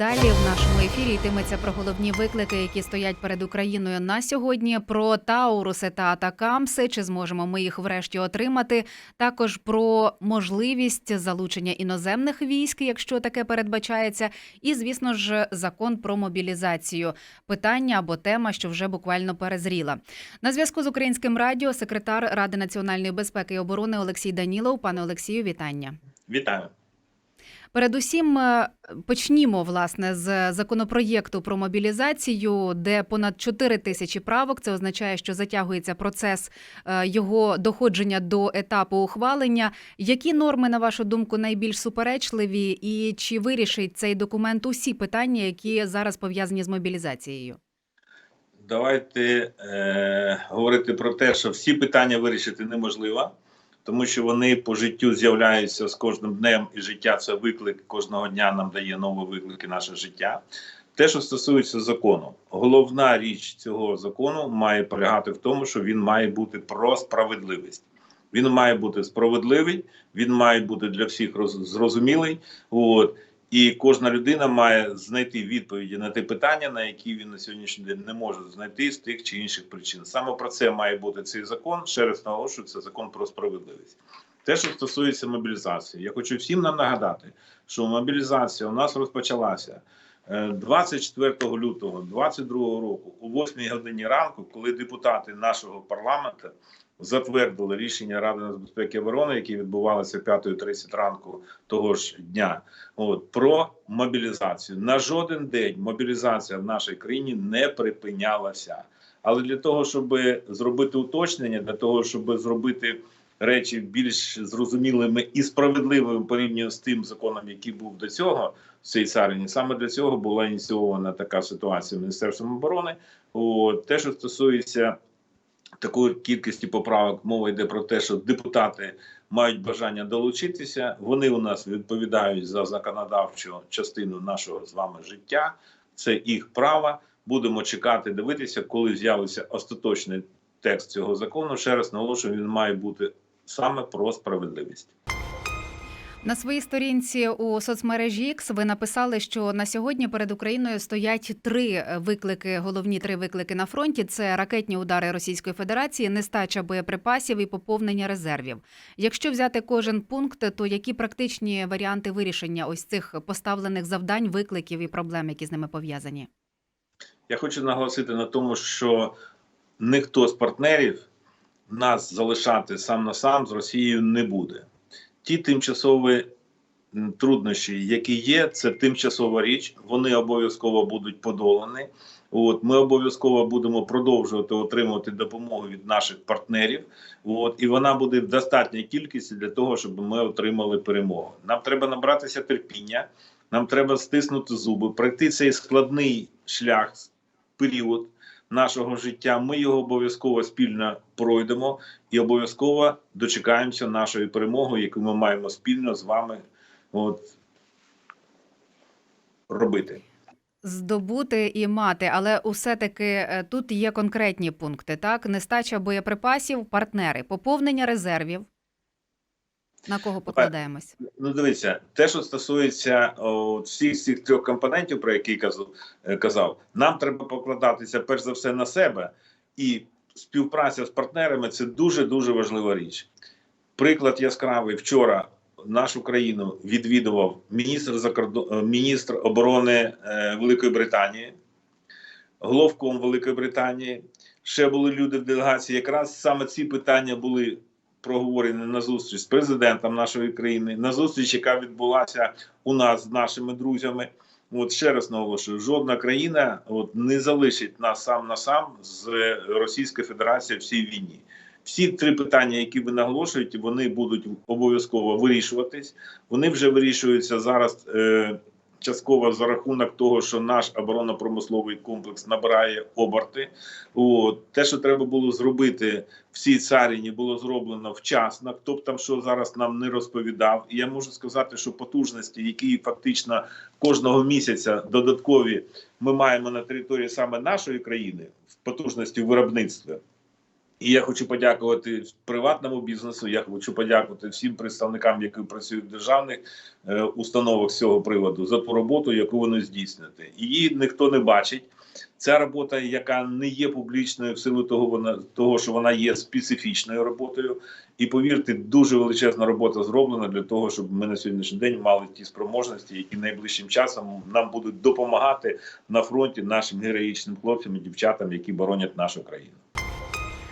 Далі в нашому ефірі йтиметься про головні виклики, які стоять перед Україною на сьогодні. Про Тауруси та Атакамси, чи зможемо ми їх врешті отримати. Також про можливість залучення іноземних військ, якщо таке передбачається, і звісно ж закон про мобілізацію. Питання або тема, що вже буквально перезріла. На зв'язку з українським радіо секретар Ради національної безпеки і оборони Олексій Данілов. Пане Олексію, вітання. Вітаю. Передусім е, почнімо власне з законопроєкту про мобілізацію, де понад 4 тисячі правок. Це означає, що затягується процес е, його доходження до етапу ухвалення. Які норми, на вашу думку, найбільш суперечливі, і чи вирішить цей документ усі питання, які зараз пов'язані з мобілізацією? Давайте е, говорити про те, що всі питання вирішити неможливо, тому що вони по життю з'являються з кожним днем, і життя це виклик. Кожного дня нам дає нові виклики наше життя. Те, що стосується закону, головна річ цього закону має полягати в тому, що він має бути про справедливість. Він має бути справедливий, він має бути для всіх роз- зрозумілий. От. І кожна людина має знайти відповіді на ті питання, на які він на сьогоднішній день не може знайти з тих чи інших причин. Саме про це має бути цей закон. Ще раз наголошую, це закон про справедливість. Те, що стосується мобілізації, я хочу всім нам нагадати, що мобілізація у нас розпочалася 24 лютого 2022 року, о 8 годині ранку, коли депутати нашого парламенту затвердили рішення Ради нацбезпеки і оборони, які відбувалися 5.30 ранку того ж дня. От про мобілізацію на жоден день мобілізація в нашій країні не припинялася. Але для того, щоб зробити уточнення, для того, щоб зробити речі більш зрозумілими і справедливими порівняно з тим законом, який був до цього в цій царині, саме для цього була ініційована така ситуація Міністерством оборони. От, те, що стосується такої кількості поправок, мова йде про те, що депутати мають бажання долучитися. Вони у нас відповідають за законодавчу частину нашого з вами життя. Це їх право. Будемо чекати, дивитися, коли з'явиться остаточний текст цього закону. Ще раз наголошую, він має бути саме про справедливість. На своїй сторінці у соцмережі X ви написали, що на сьогодні перед Україною стоять три виклики, головні три виклики на фронті: це ракетні удари Російської Федерації, нестача боєприпасів і поповнення резервів. Якщо взяти кожен пункт, то які практичні варіанти вирішення ось цих поставлених завдань, викликів і проблем, які з ними пов'язані? Я хочу наголосити на тому, що ніхто з партнерів нас залишати сам на сам з Росією не буде. Ті тимчасові труднощі, які є, це тимчасова річ. Вони обов'язково будуть подолані. От ми обов'язково будемо продовжувати отримувати допомогу від наших партнерів. От і вона буде в достатній кількості для того, щоб ми отримали перемогу. Нам треба набратися терпіння, нам треба стиснути зуби, пройти цей складний шлях, період нашого життя. Ми його обов'язково спільно пройдемо і обов'язково дочекаємося нашої перемоги, яку ми маємо спільно з вами от, робити. Здобути і мати, але усе таки е, тут є конкретні пункти. Так, нестача боєприпасів, партнери, поповнення резервів. На кого покладаємось? Ну, дивіться, те, що стосується о, всіх цих трьох компонентів, про які казав, е, казав, нам треба покладатися перш за все на себе, і співпраця з партнерами це дуже дуже важлива річ. Приклад яскравий вчора нашу країну відвідував міністр закордон, міністр оборони е, Великої Британії, головком Великої Британії. Ще були люди в делегації. Якраз саме ці питання були проговорені на зустріч з президентом нашої країни, на зустріч, яка відбулася у нас з нашими друзями. От ще раз наголошую, жодна країна от не залишить нас сам на сам з Російською Федерацією в цій війні. Всі три питання, які ви наголошуєте, вони будуть обов'язково вирішуватись. Вони вже вирішуються зараз е, частково за рахунок того, що наш оборонно-промисловий комплекс набирає оберти. От, те, що треба було зробити в цій царині, було зроблено вчасно. Хто б там що зараз нам не розповідав. І я можу сказати, що потужності, які фактично кожного місяця додаткові ми маємо на території саме нашої країни в потужності виробництва. І я хочу подякувати приватному бізнесу. Я хочу подякувати всім представникам, які працюють в державних е, установах з цього приводу за ту роботу, яку вони здійснюють. Її ніхто не бачить. Ця робота, яка не є публічною в силу того, вона того, що вона є специфічною роботою. І повірте, дуже величезна робота зроблена для того, щоб ми на сьогоднішній день мали ті спроможності, які найближчим часом нам будуть допомагати на фронті нашим героїчним хлопцям і дівчатам, які боронять нашу країну.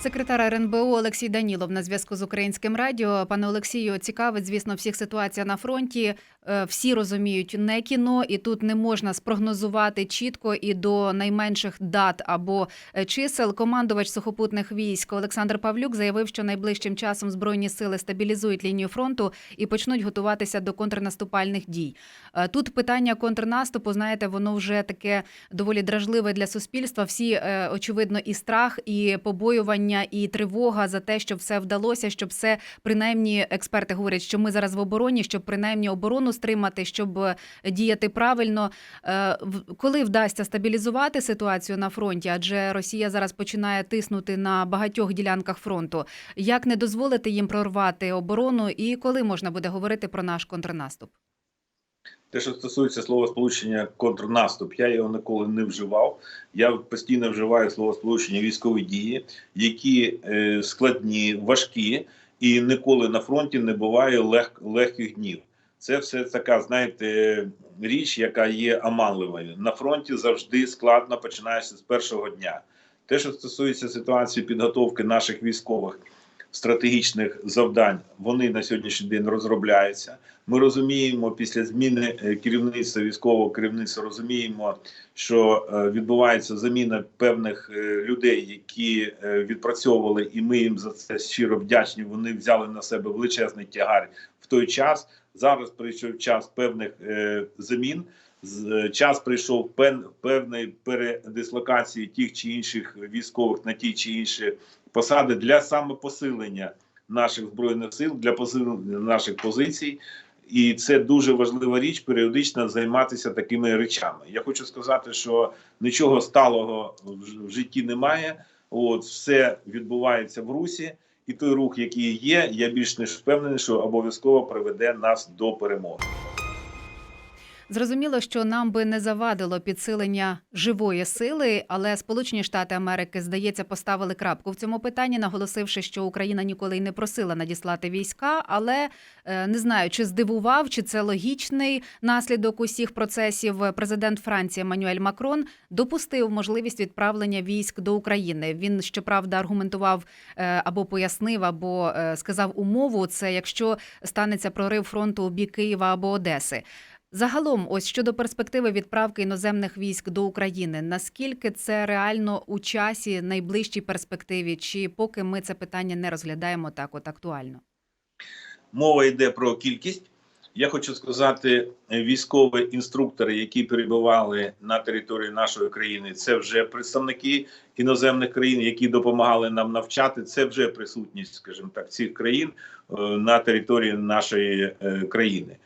Секретар РНБО Олексій Данілов на зв'язку з українським радіо. Пане Олексію, цікавить, звісно, всіх ситуація на фронті. Е, Всі розуміють не кіно, і тут не можна спрогнозувати чітко і до найменших дат або е, чисел. Командувач сухопутних військ Олександр Павлюк заявив, що найближчим часом збройні сили стабілізують лінію фронту і почнуть готуватися до контрнаступальних дій. Е, Тут питання контрнаступу, знаєте, воно вже таке доволі дражливе для суспільства. Всі очевидно і страх, і побоювання, і тривога за те, щоб все вдалося, щоб все принаймні експерти говорять, що ми зараз в обороні, щоб принаймні оборону стримати, щоб е, діяти правильно. Е, Коли вдасться стабілізувати ситуацію на фронті, адже Росія зараз починає тиснути на багатьох ділянках фронту. Як не дозволити їм прорвати оборону, і коли можна буде говорити про наш контрнаступ? Те, що стосується словосполучення контрнаступ, я його ніколи не вживав. Я постійно вживаю словосполучення військові дії, які е, складні, важкі, і ніколи на фронті не буває лег, легких днів. Це все така, знаєте, річ, яка є оманливою. На фронті завжди складно починаєшся з першого дня. Те, що стосується ситуації підготовки наших військових стратегічних завдань, вони на сьогоднішній день розробляються. Ми розуміємо після зміни е, керівництва військового керівництва, розуміємо, що е, відбувається заміна певних е, людей, які відпрацьовували, і ми їм за це щиро вдячні. Вони взяли на себе величезний тягар в той час. Зараз прийшов час певних замін. Час прийшов певної передислокації тих чи інших військових на ті чи інші посади для самопосилення наших збройних сил, для посилення наших позицій. І це дуже важлива річ періодично займатися такими речами. Я хочу сказати, що нічого сталого в житті немає. От все відбувається в русі, і той рух, який є, я більш ніж впевнений, що обов'язково приведе нас до перемоги. Зрозуміло, що нам би не завадило підсилення живої сили, але Сполучені Штати Америки, здається, поставили крапку в цьому питанні, наголосивши, що Україна ніколи й не просила надіслати війська. Але е, не знаю, чи здивував, чи це логічний наслідок усіх процесів. Президент Франції Еммануель Макрон допустив можливість відправлення військ до України. Він щоправда аргументував е, або пояснив, або е, сказав умову. Це якщо станеться прорив фронту у бік Києва або Одеси. Загалом, ось щодо перспективи відправки іноземних військ до України, наскільки це реально у часі найближчій перспективі, чи поки ми це питання не розглядаємо так, от актуально? Мова йде про кількість. Я хочу сказати, е, військові інструктори, які перебували на території нашої країни, це вже представники іноземних країн, які допомагали нам навчати. Це вже присутність, скажімо так, цих країн е, на території нашої е, країни.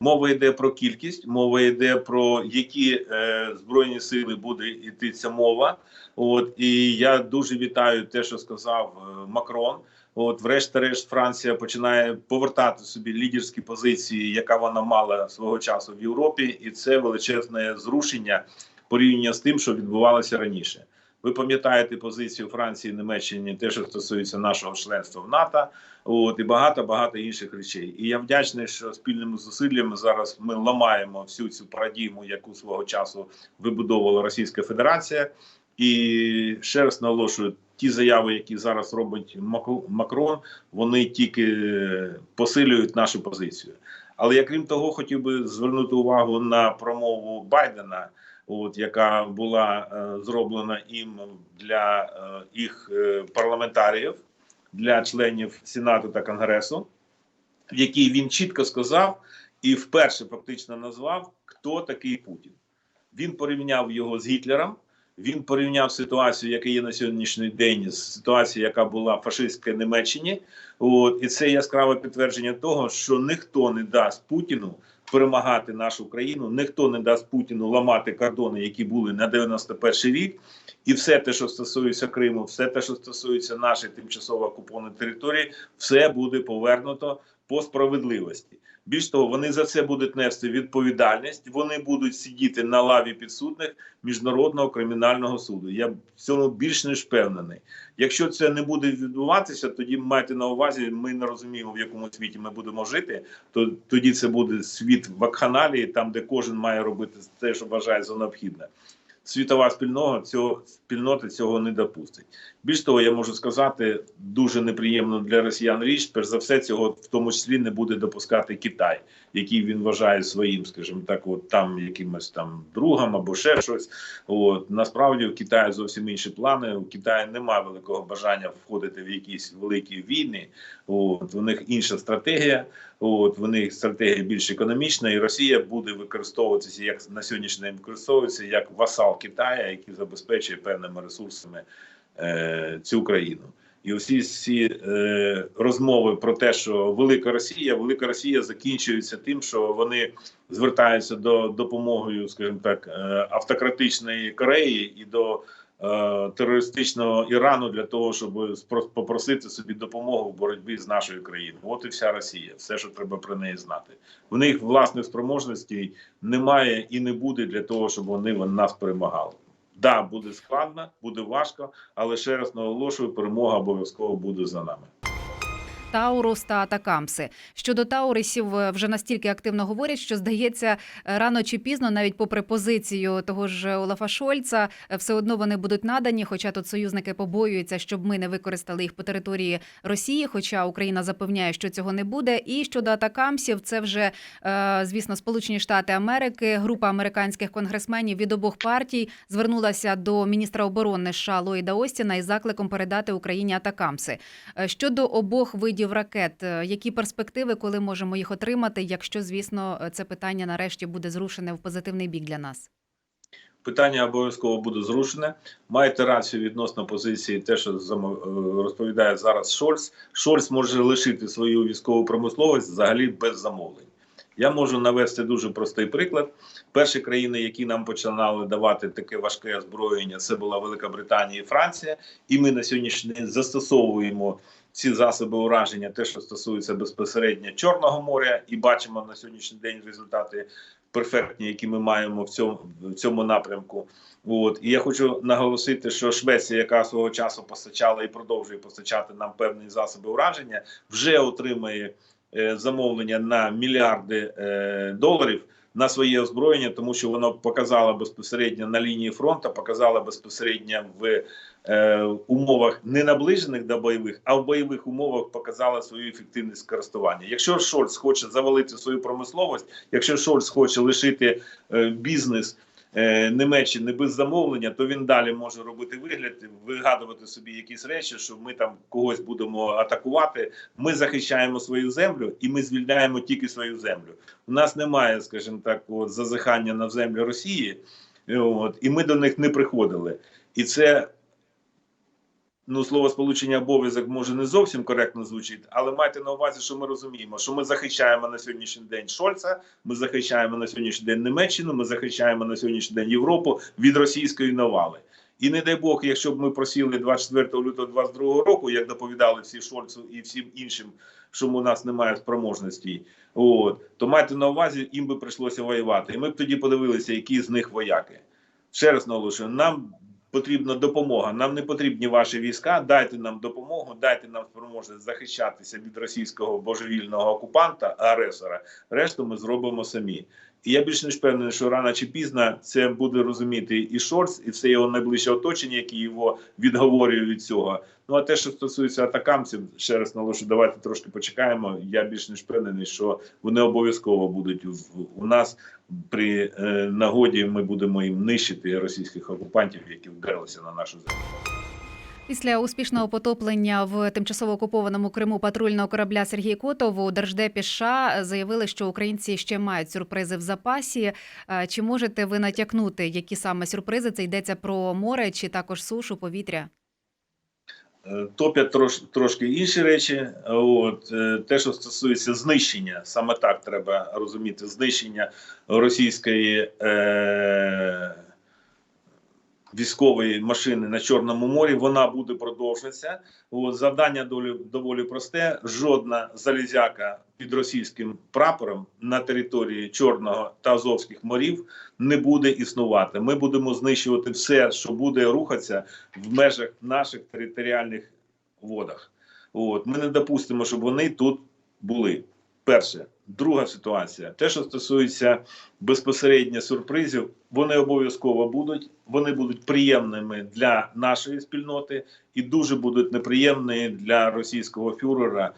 Мова йде про кількість, мова йде про які е, збройні сили буде йти ця мова. От і я дуже вітаю те, що сказав е, Макрон. От, врешті-решт, Франція починає повертати собі лідерські позиції, яка вона мала свого часу в Європі, і це величезне зрушення порівняно з тим, що відбувалося раніше. Ви пам'ятаєте позицію Франції, Німеччини, те, що стосується нашого членства в НАТО, от і багато багато інших речей. І я вдячний, що спільними зусиллями зараз ми ламаємо всю цю парадігму, яку свого часу вибудовувала Російська Федерація. І ще раз наголошую, ті заяви, які зараз робить Макрон, вони тільки посилюють нашу позицію. Але я крім того, хотів би звернути увагу на промову Байдена, от яка була е, зроблена їм для е, їх е, парламентаріїв, для членів Сенату та Конгресу, в якій він чітко сказав і вперше фактично назвав, хто такий Путін. Він порівняв його з Гітлером. Він порівняв ситуацію, яка є на сьогоднішній день, з ситуацією, яка була в фашистській Німеччині. От і це яскраве підтвердження того, що ніхто не дасть Путіну перемагати нашу країну. Ніхто не дасть Путіну ламати кордони, які були на 91 рік. І все те, що стосується Криму, все те, що стосується нашої тимчасово окупованої території, все буде повернуто по справедливості. Більш того, вони за це будуть нести відповідальність. Вони будуть сидіти на лаві підсудних міжнародного кримінального суду. Я в цьому більш ніж впевнений. Якщо це не буде відбуватися, тоді майте на увазі, ми не розуміємо, в якому світі ми будемо жити. То тоді це буде світ вакханалії, там де кожен має робити те, що вважає за необхідне. Світова спільнота цього спільнота цього не допустить. Більш того, я можу сказати дуже неприємно для росіян річ. Перш за все, цього в тому числі не буде допускати Китай, який він вважає своїм, скажімо так, от там якимось там другом або ще щось. От насправді у Китаї зовсім інші плани. У Китаї немає великого бажання входити в якісь великі війни. От у них інша стратегія. От в них стратегія більш економічна, і Росія буде використовуватися як на сьогоднішній день використовується як васал Китаю, який забезпечує певними ресурсами е, цю країну. І всі ці е, розмови про те, що велика Росія, велика Росія закінчується тим, що вони звертаються до допомогою, скажімо так, е, автократичної Кореї і до е, терористичного Ірану для того, щоб попросити собі допомогу в боротьбі з нашою країною. От і вся Росія, все, що треба про неї знати. В них власних спроможностей немає і не буде для того, щоб вони нас перемагали. Да, буде складно, буде важко, але ще раз наголошую, перемога обов'язково буде за нами. Таурус та Атакамси. Щодо Таурисів е, вже настільки активно говорять, що здається, е, рано чи пізно, навіть попри позицію того ж Олафа Шольца, е, все одно вони будуть надані. Хоча тут союзники побоюються, щоб ми не використали їх по території Росії. Хоча Україна запевняє, що цього не буде. І щодо Атакамсів, це вже е, звісно Сполучені Штати Америки. Група американських конгресменів від обох партій звернулася до міністра оборони США Ллойда Остіна із закликом передати Україні Атакамси. Е, Щодо обох видів ракет, е, які перспективи, коли можемо їх отримати, якщо, звісно, е, це питання нарешті буде зрушене в позитивний бік для нас? Питання обов'язково буде зрушене. Маєте рацію відносно позиції, те, що е, розповідає зараз Шольц. Шольц може лишити свою військову промисловість взагалі без замовлень. Я можу навести дуже простий приклад. Перші країни, які нам починали давати таке важке озброєння, це була Велика Британія і Франція. І ми на сьогоднішній день застосовуємо ці засоби ураження, те, що стосується безпосередньо Чорного моря, і бачимо на сьогоднішній день результати перфектні, які ми маємо в цьому в цьому напрямку. От і я хочу наголосити, що Швеція, яка свого часу постачала і продовжує постачати нам певні засоби ураження, вже отримає е, замовлення на мільярди е, доларів. На своє озброєння, тому що воно показало безпосередньо на лінії фронту, показало безпосередньо в е, умовах не наближених до бойових, а в бойових умовах показало свою ефективність користування. Якщо Шольц хоче завалити свою промисловість, якщо Шольц хоче лишити е, бізнес е, Німеччини без замовлення, то він далі може робити вигляд, вигадувати собі якісь речі, що ми там когось будемо атакувати. Ми захищаємо свою землю і ми звільняємо тільки свою землю. У нас немає, скажімо так, от, зазихання на землю Росії, от, і ми до них не приходили. І це ну, слово сполучення обов'язок може не зовсім коректно звучить, але майте на увазі, що ми розуміємо, що ми захищаємо на сьогоднішній день Шольца, ми захищаємо на сьогоднішній день Німеччину, ми захищаємо на сьогоднішній день Європу від російської навали. І не дай Бог, якщо б ми просіли 24 лютого 22 року, як доповідали всі Шольцу і всім іншим, що у нас немає спроможності, от то майте на увазі, їм би прийшлося воювати. І ми б тоді подивилися, які з них вояки. Ще раз наголошую, нам потрібна допомога. Нам не потрібні ваші війська. Дайте нам допомогу, дайте нам спроможність захищатися від російського божевільного окупанта, агресора. Решту ми зробимо самі. І я більш ніж впевнений, що рано чи пізно це буде розуміти і Шольц, і все його найближче оточення, які його відговорює від цього. Ну а те, що стосується атакамців, ще раз наголошую, давайте трошки почекаємо. Я більш ніж впевнений, що вони обов'язково будуть у нас при е, нагоді. Ми будемо їм нищити російських окупантів, які вдарилися на нашу землю. Після успішного потоплення в тимчасово окупованому Криму патрульного корабля Сергій Котов у Держдепі США заявили, що українці ще мають сюрпризи в запасі. Е, Чи можете ви натякнути, які саме сюрпризи це йдеться про море чи також сушу, повітря? Е, Топять трош, трошки інші речі. От е, те, що стосується знищення, саме так треба розуміти, знищення російської е, військової машини на Чорному морі, вона буде продовжуватися. От завдання доволі, доволі просте. Жодна залізяка під російським прапором на території Чорного та Азовських морів не буде існувати. Ми будемо знищувати все, що буде рухатися в межах наших територіальних водах. От ми не допустимо, щоб вони тут були. Перше, друга ситуація. Те, що стосується безпосередньо сюрпризів, вони обов'язково будуть. Вони будуть приємними для нашої спільноти і дуже будуть неприємні для російського фюрера,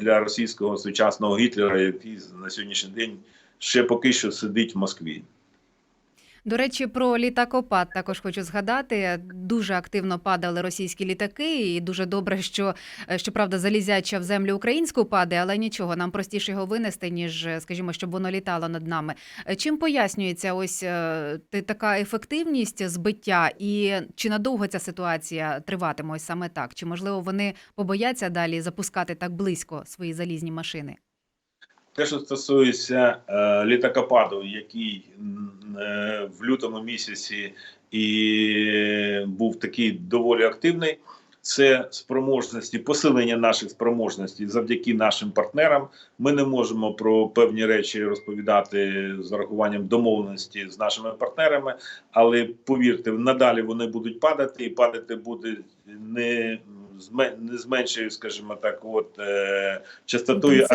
для російського сучасного Гітлера, який на сьогоднішній день ще поки що сидить в Москві. До речі, про літакопад також хочу згадати. Дуже активно падали російські літаки, і дуже добре, що е, щоправда залізяча в землю українську падає, але нічого, нам простіше його винести, ніж, е, скажімо, щоб воно літало над нами. Е, Чим пояснюється ось така ефективність збиття, і чи надовго ця ситуація триватиме ось саме так? Чи можливо вони побояться далі запускати так близько свої залізні машини? Те, що стосується е, літакопаду, який е, в лютому місяці і був такий доволі активний, це спроможності, посилення наших спроможностей завдяки нашим партнерам. Ми не можемо про певні речі розповідати з урахуванням домовленості з нашими партнерами, але повірте, надалі вони будуть падати, і падати буде не не з меншою, скажімо так, от е, частотою,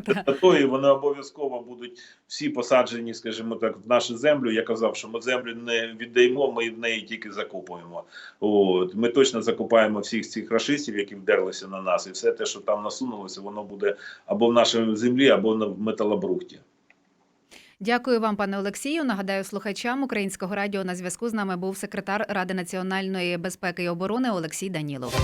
так. Частотою вони обов'язково будуть всі посаджені, скажімо так, в нашу землю. Я казав, що ми землю не віддаємо, ми в неї тільки закупуємо. От ми точно закупаємо всіх цих рашистів, які вдерлися на нас, і все те, що там насунулося, воно буде або в нашій землі, або на в металобрухті. Дякую вам, пане Олексію. Нагадаю слухачам українського радіо на зв'язку з нами був секретар Ради національної безпеки і оборони Олексій Данілов.